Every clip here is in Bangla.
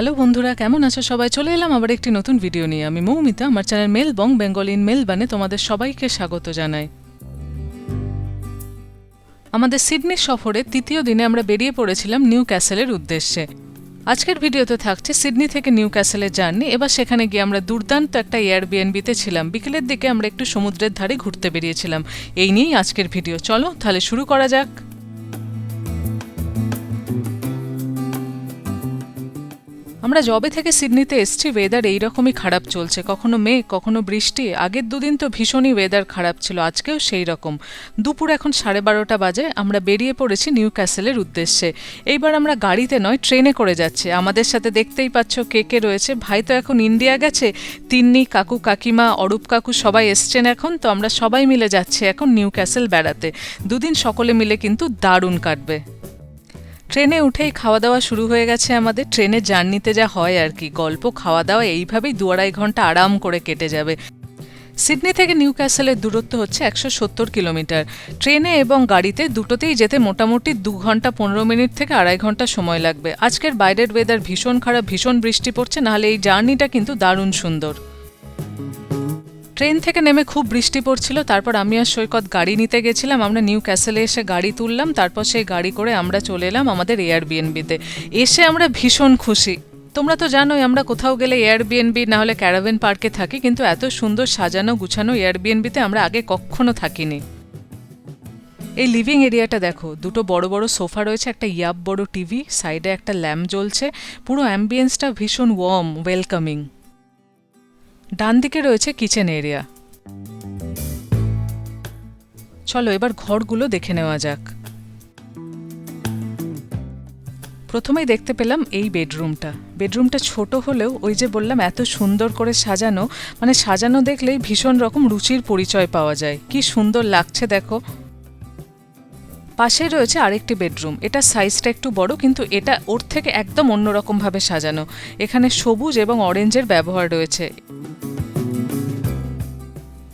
হ্যালো বন্ধুরা, কেমন আছো সবাই? চলে এলাম আবার একটি নতুন ভিডিও নিয়ে। আমি মৌমিতা, আমার channel Mel Bong Bengal in মেলবানে তোমাদের সবাইকে স্বাগত জানাই। আমাদের সিডনি সফরে তৃতীয় দিনে আমরা বেরিয়ে পড়েছিলাম নিউ ক্যাসেলের উদ্দেশ্যে। আজকের ভিডিওতে থাকছে সিডনি থেকে নিউ ক্যাসেলের জার্নি, এবার সেখানে গিয়ে আমরা দুর্দান্ত একটা এয়ারবিএনবিতে ছিলাম। বিকেলের দিকে আমরা একটু সমুদ্রের ধারে ঘুরতে বেরিয়েছিলাম। এই নিয়েই আজকের ভিডিও। চলো, তাহলে শুরু করা যাক। আমরা জবে থেকে সিডনিতে এসছি ওয়েদার এইরকমই খারাপ চলছে। কখনো মেঘ, কখনো বৃষ্টি। আগের দুদিন তো ভীষণই ওয়েদার খারাপ ছিল, আজকেও সেই রকম। দুপুর এখন সাড়ে বারোটা বাজে, আমরা বেরিয়ে পড়েছি নিউ ক্যাসেলের উদ্দেশ্যে। এইবার আমরা গাড়িতে নয়, ট্রেনে করে যাচ্ছি। আমাদের সাথে দেখতেই পাচ্ছ কে কে রয়েছে। ভাই তো এখন ইন্ডিয়া গেছে, তিন্নি, কাকু, কাকিমা, অরূপ কাকু সবাই এসছেন এখন, তো আমরা সবাই মিলে যাচ্ছি এখন নিউ ক্যাসেল বেড়াতে। দুদিন সকলে মিলে কিন্তু দারুণ কাটবে। ট্রেনে উঠেই খাওয়া দাওয়া শুরু হয়ে গেছে আমাদের। ট্রেনে জার্নিতে যা হয় আর কি, গল্প খাওয়া দাওয়া এইভাবেই দু আড়াই ঘণ্টা আরাম করে কেটে যাবে। সিডনি থেকে নিউ ক্যাসেলের দূরত্ব হচ্ছে একশো সত্তর কিলোমিটার। ট্রেনে এবং গাড়িতে দুটোতেই যেতে মোটামুটি দু ঘণ্টা পনেরো মিনিট থেকে আড়াই ঘণ্টা সময় লাগবে। আজকের বাইরের ওয়েদার ভীষণ খারাপ, ভীষণ বৃষ্টি পড়ছে, নাহলে এই জার্নিটা কিন্তু দারুণ সুন্দর। ট্রেন থেকে নেমে খুব বৃষ্টি পড়ছিল, তারপর আমি আর সৈকত গাড়ি নিতে গেছিলাম, আমরা নিউ ক্যাসেলে এসে গাড়ি তুললাম, তারপর সেই গাড়ি করে আমরা চলে এলাম আমাদের এয়ারবিএনবিতে এসে আমরা ভীষণ খুশি। তোমরা তো জানোই আমরা কোথাও গেলে এয়ারবিএনবি না হলে ক্যারাভেন পার্কে থাকি, কিন্তু এত সুন্দর সাজানো গুছানো এয়ারবিএনবিতে আমরা আগে কখনো থাকিনি। এই লিভিং এরিয়াটা দেখো, দুটো বড় বড় সোফা রয়েছে, একটা ইয়াব বড় টিভি সাইডে একটা ল্যাম্প জ্বলছে, পুরো অ্যাম্বিয়েন্সটা ভীষণ ওয়ার্ম ওয়েলকামিং ডান দিকে রয়েছে কিচেন এরিয়া চলো এবার ঘরগুলো দেখে নেওয়া যাক। প্রথমেই দেখতে পেলাম এই বেডরুমটা বেডরুমটা ছোট হলেও ওই যে বললাম, এত সুন্দর করে সাজানো মানে সাজানো দেখলেই ভীষণ রকম রুচির পরিচয় পাওয়া যায়। কি সুন্দর লাগছে দেখো। পাশে রয়েছে আরেকটি বেডরুম এটা সাইজটা একটু বড়, কিন্তু এটা ওর থেকে একদম অন্যরকমভাবে সাজানো। এখানে সবুজ এবং অরেঞ্জের ব্যবহার রয়েছে।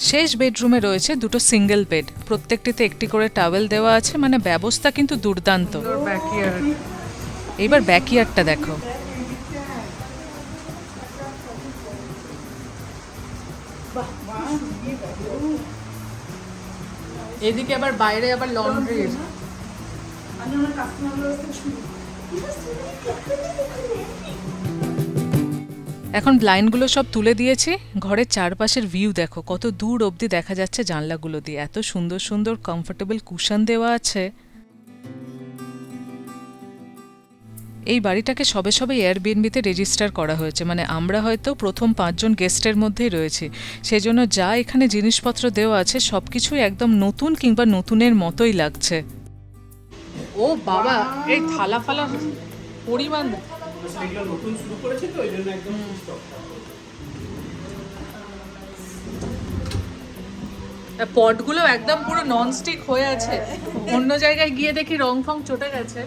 শেষ বেডরুমে রয়েছে দুটো সিঙ্গেল বেড প্রত্যেকটিতে একটি করে টাওয়েল দেওয়া আছে মানে ব্যবস্থা কিন্তু দুর্দান্ত। এইবার ব্যাকইয়ার্ডটা দেখো। এদিকে আবার বাইরে আবার লন্ড্রির এখন ব্লাইন্ডগুলো সব তুলে দিয়েছি। ঘরের চারপাশের ভিউ দেখো, কত দূর অবধি দেখা যাচ্ছে জানলাগুলো দিয়ে। এত সুন্দর সুন্দর কমফোর্টেবল কুশন দেওয়া আছে। এই বাড়িটাকে সবে সবে এয়ারবিএনবিতে রেজিস্টার করা হয়েছে। মানে আমরা হয়তো প্রথম পাঁচজন গেস্টের মধ্যেই রয়েছি। সেজন্য যা এখানে জিনিসপত্র দেওয়া আছে সব কিছুই একদম নতুন কিংবা নতুনের মতোই লাগছে। ও বাবা, এই থালা ফালা পরিমাণ। এগুলো নতুন শুরু করেছে তো এই জন্য একদম স্টক পটগুলো একদম পুরো ননস্টিক হয়ে আছে। অন্য জায়গায় গিয়ে দেখি রং ফং চটে গেছে।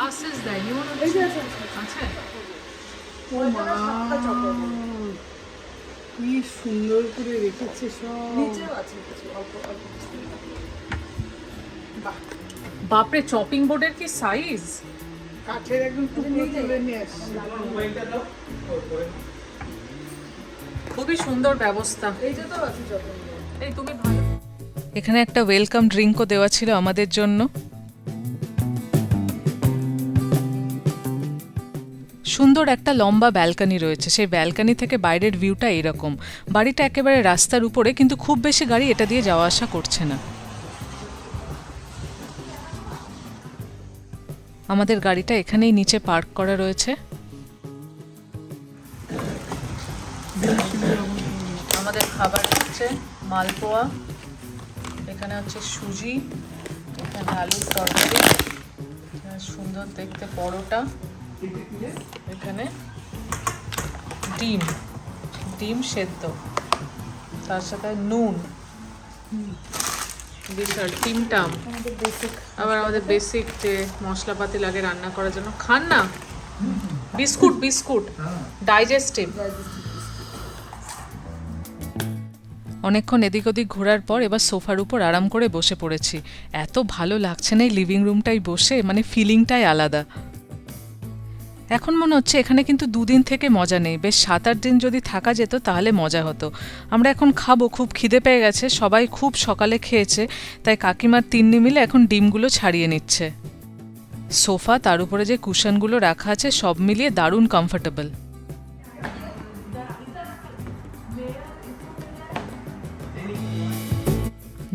আছে কি সুন্দর করে রেখেছে সব। বাপরে চপিং বোর্ডের কি সাইজ কাঠের একদম টুকরো তুলে নিয়ে আসছে। খুবই সুন্দর ব্যবস্থা। এই তুমি ভালো। এখানে একটা ওয়েলকাম ড্রিঙ্কও দেওয়া ছিল আমাদের জন্য। সুন্দর একটা লম্বা ব্যালকানি রয়েছে। সেই ব্যালকানি থেকে বাইরের ভিউটা এরকম বাড়িটা একেবারে রাস্তার উপরে কিন্তু খুব বেশি গাড়ি এটা দিয়ে যাওয়া আসা করছে না। আমাদের গাড়িটা এখানেই নিচে পার্ক করা রয়েছে। আমাদের খাবার হচ্ছে মালপোয়া, এখানে হচ্ছে সুজি, এখানে আলুর তরকারি সুন্দর দেখতে পরোটা, এখানে ডিম ডিম সেদ্ধ, তার সাথে নুন। বিশাল টিমটাম আবার আমাদের বেসিক যে মশলাপাতি লাগে রান্না করার জন্য। খান না? Biscuit biscuit. ডাইজেস্টিভ অনেকক্ষণ এদিক ওদিক ঘোরার পর এবার সোফার উপর আরাম করে বসে পড়েছি। এত ভালো লাগছে না এই লিভিং রুমটাই বসে? মানে ফিলিংটাই আলাদা। এখন মনে হচ্ছে এখানে কিন্তু দুদিন থেকে মজা নেই। বেশ সাত আট দিন যদি থাকা যেত তাহলে মজা হতো। আমরা এখন খাব, খুব খিদে পেয়ে গেছে, সবাই খুব সকালে খেয়েছে, তাই কাকিমার তিন্নি মিলে এখন ডিমগুলো ছাড়িয়ে নিচ্ছে। সোফা, তার উপরে যে কুশনগুলো রাখা আছে, সব মিলিয়ে দারুণ কমফোর্টেবল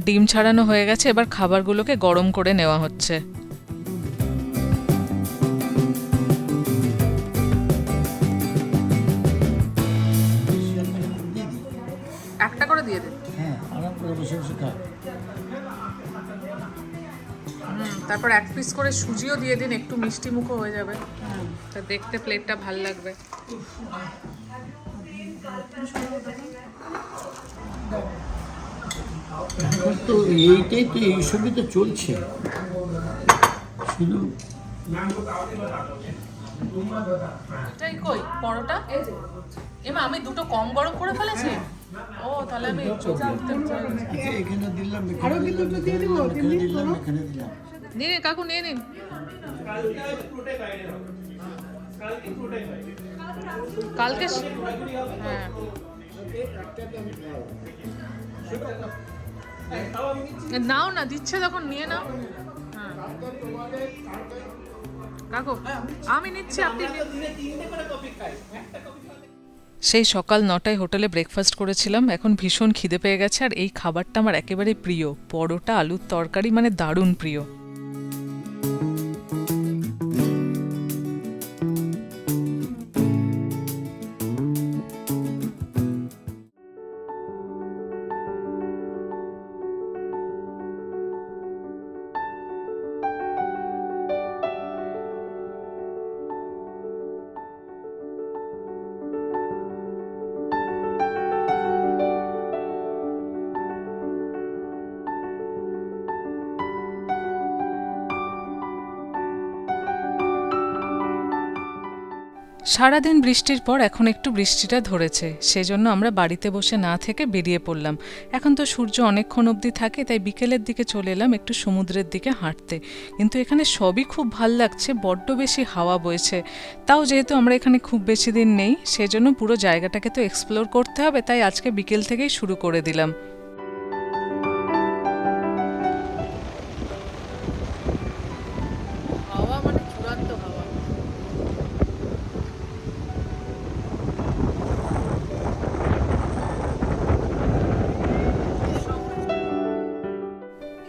ডিম ছাড়ানো হয়ে গেছে, এবার খাবারগুলোকে গরম করে নেওয়া হচ্ছে। বসে বসে তারপর এক পিস করে সুজিও দিয়ে দিন একটু মিষ্টি মুখও হয়ে যাবে। তা দেখতে প্লেটটা ভালো লাগবে। তো এইটাই তো এইসবই তো চলছে। শুধু এটাই কই? পরোটা? এমা আমি দুটো কম গরম করে ফেলেছি? ও তাহলে আমি আচ্ছা এখানে দিলাম এখানে দিলাম এখানে দিলাম এখানে দিলাম এখানে দিলাম। নিন নিন, কাকু নিয়ে নিন কালকে হ্যাঁ। নাও না দিচ্ছে যখন নিয়ে নাও। হ্যাঁ। কাকু আমি নিচ্ছি আপনি সেই সকাল নটায় হোটেলে ব্রেকফাস্ট করেছিলাম, এখন ভীষণ খিদে পেয়ে গেছে আর এই খাবারটা আমার একেবারে প্রিয়। পরোটা, আলুর তরকারি মানে দারুণ প্রিয়। সারাদিন বৃষ্টির পর এখন একটু বৃষ্টিটা ধরেছে, সেজন্য আমরা বাড়িতে বসে না থেকে বেরিয়ে পড়লাম। এখন তো সূর্য অনেকক্ষণ অবধি থাকে, তাই বিকেলের দিকে চলে এলাম একটু সমুদ্রের দিকে হাঁটতে। কিন্তু এখানে সবই খুব ভালো লাগছে, বড্ড বেশি হাওয়া বইছে। তাও যেহেতু আমরা এখানে খুব বেশি দিন নেই, সেজন্য পুরো জায়গাটাকে তো এক্সপ্লোর করতে হবে, তাই আজকে বিকেল থেকেই শুরু করে দিলাম।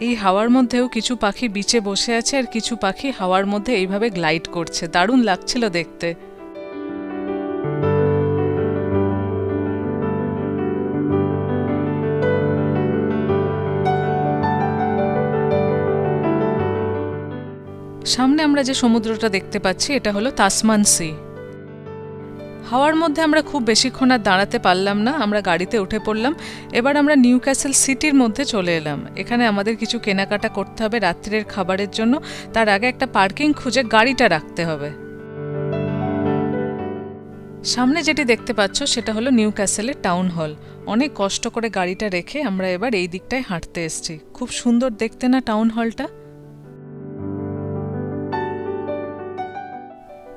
এই হাওয়ার মধ্যেও কিছু পাখি বিচে বসে আছে আর কিছু পাখি হাওয়ার মধ্যে এইভাবে গ্লাইড করছে। দারুণ লাগছিল দেখতে। সামনে আমরা যে সমুদ্রটা দেখতে পাচ্ছি, এটা হলো তাসমান সি। হাওয়ার মধ্যে আমরা খুব বেশিক্ষণ আর দাঁড়াতে পারলাম না, আমরা গাড়িতে উঠে পড়লাম। এবার আমরা নিউ ক্যাসেল সিটির মধ্যে চলে এলাম। এখানে আমাদের কিছু কেনাকাটা করতে হবে রাত্রের খাবারের জন্য। তার আগে একটা পার্কিং খুঁজে গাড়িটা রাখতে হবে। সামনে যেটি দেখতে পাচ্ছ, সেটা হলো নিউ ক্যাসেলের টাউন হল। অনেক কষ্ট করে গাড়িটা রেখে আমরা এবার এই দিকটায় হাঁটতে এসেছি। খুব সুন্দর দেখতে না টাউন হলটা?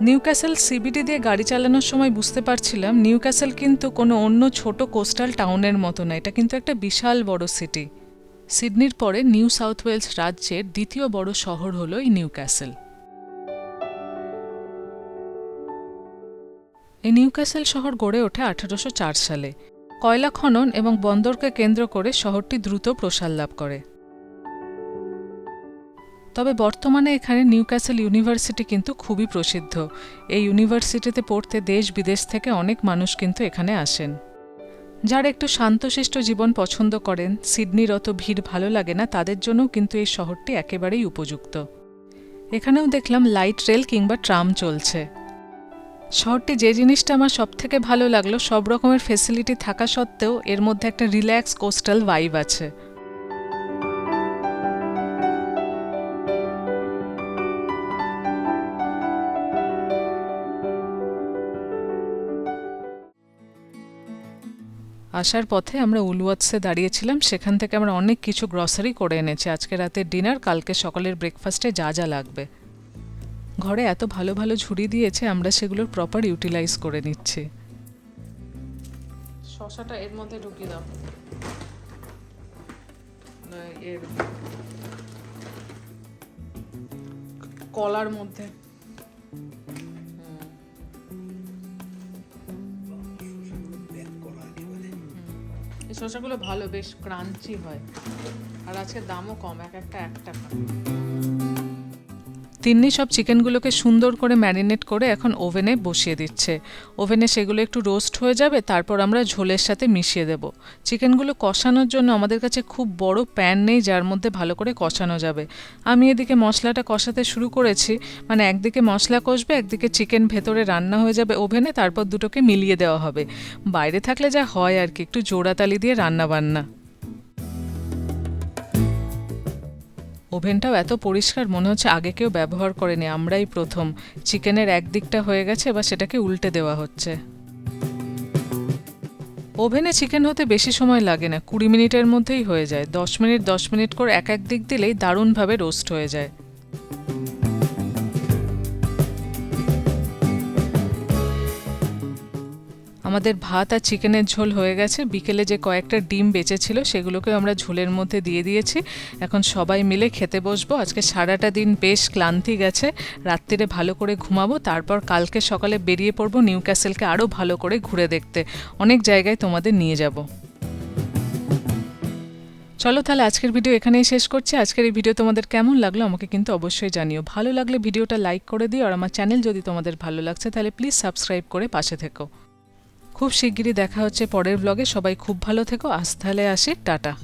নিউক্যাসেল সিবিডি দিয়ে গাড়ি চালানোর সময় বুঝতে পারছিলাম নিউক্যাসেল কিন্তু কোনো অন্য ছোট কোস্টাল টাউনের মতো না, এটা কিন্তু একটা বিশাল বড় সিটি। সিডনির পরে নিউ সাউথ ওয়েলস রাজ্যের দ্বিতীয় বড় শহর হলো এই নিউক্যাসেল। এই নিউক্যাসেল শহর গড়ে ওঠে আঠারোশো চার সালে। কয়লা খনন এবং বন্দরকে কেন্দ্র করে শহরটি দ্রুত প্রসার লাভ করে। তবে বর্তমানে এখানে নিউক্যাসেল ইউনিভার্সিটি কিন্তু খুবই প্রসিদ্ধ। এই ইউনিভার্সিটিতে পড়তে দেশ বিদেশ থেকে অনেক মানুষ কিন্তু এখানে আসেন। যারা একটু শান্তশিষ্ট জীবন পছন্দ করেন, সিডনির অত ভিড় ভালো লাগে না, তাদের জন্যও কিন্তু এই শহরটি একেবারেই উপযুক্ত। এখানেও দেখলাম লাইট রেল কিংবা ট্রাম চলছে। শহরটি যে জিনিসটা আমার সব থেকে ভালো লাগল, সব রকমের ফেসিলিটি থাকা সত্ত্বেও এর মধ্যে একটা রিল্যাক্স কোস্টাল ভাইব আছে। আসার পথে আমরা উলওয়াটসে দাঁড়িয়েছিলাম, সেখান থেকে আমরা অনেক কিছু গ্রসারি করে এনেছি। আজকে রাতের ডিনার কালকে সকালের ব্রেকফাস্টে যা যা লাগবে। ঘরে এত ভালো ভালো ঝুড়ি দিয়েছে, আমরা সেগুলোর প্রপার ইউটিলাইজ করে নিচ্ছি। শশাটা এর মধ্যে ঢুকিয়ে দাও। কলার মধ্যে। এই শসাগুলো ভালো বেশ ক্রাঞ্চি হয়। আর আজকে দামও কম এক একটা এক টাকা। তিন্নি সব চিকেনগুলোকে সুন্দর করে ম্যারিনেট করে এখন ওভেনে বসিয়ে দিচ্ছে। ওভেনে সেগুলো একটু রোস্ট হয়ে যাবে, তারপর আমরা ঝোলের সাথে মিশিয়ে দেব। চিকেনগুলো কষানোর জন্য আমাদের কাছে খুব বড় প্যান নেই যার মধ্যে ভালো করে কষানো যাবে। আমি এদিকে মশলাটা কষাতে শুরু করেছি মানে একদিকে মশলা কষবে, একদিকে চিকেন ভেতরে রান্না হয়ে যাবে ওভেনে, তারপর দুটোকে মিলিয়ে দেওয়া হবে। বাইরে থাকলে যা হয় আর কি, একটু জোড়াতালি দিয়ে রান্না বান্না ওভেনটাও এত পরিষ্কার মনে হচ্ছে আগে কেউ ব্যবহার করেনি, আমরাই প্রথম। চিকেনের একদিকটা হয়ে গেছে বা সেটাকে উল্টে দেওয়া হচ্ছে। ওভেনে চিকেন হতে বেশি সময় লাগে না, কুড়ি মিনিটের মধ্যেই হয়ে যায়। দশ মিনিট দশ মিনিট করে এক এক দিক দিলেই দারুণভাবে রোস্ট হয়ে যায়। আমাদের ভাত আর চিকেনের ঝোল হয়ে গেছে। বিকেলে যে কয়েকটা ডিম বেঁচেছিল সেগুলোকে আমরা ঝোলের মধ্যে দিয়ে দিয়েছি। এখন সবাই মিলে খেতে বসবো। আজকে সারাটা দিন বেশ ক্লান্তি গেছে। রাত্রিরে ভালো করে ঘুমাবো। তারপর কালকে সকালে বেরিয়ে পড়ব নিউ ক্যাসেলকে আরও ভালো করে ঘুরে দেখতে। অনেক জায়গায় তোমাদের নিয়ে যাব। চলো তাহলে আজকের ভিডিও এখানেই শেষ করছি। আজকের এই ভিডিও তোমাদের কেমন লাগল আমাকে কিন্তু অবশ্যই জানিও। ভালো লাগলে ভিডিওটা লাইক করে দিও। আর আমার চ্যানেল যদি তোমাদের ভালো লাগছে তাহলে প্লিজ সাবস্ক্রাইব করে পাশে থেকো। খুব শিগগিরই দেখা হচ্ছে পরের ব্লগে সবাই খুব ভালো থেকো। আস্থালে তাহলে আসি। টাটা।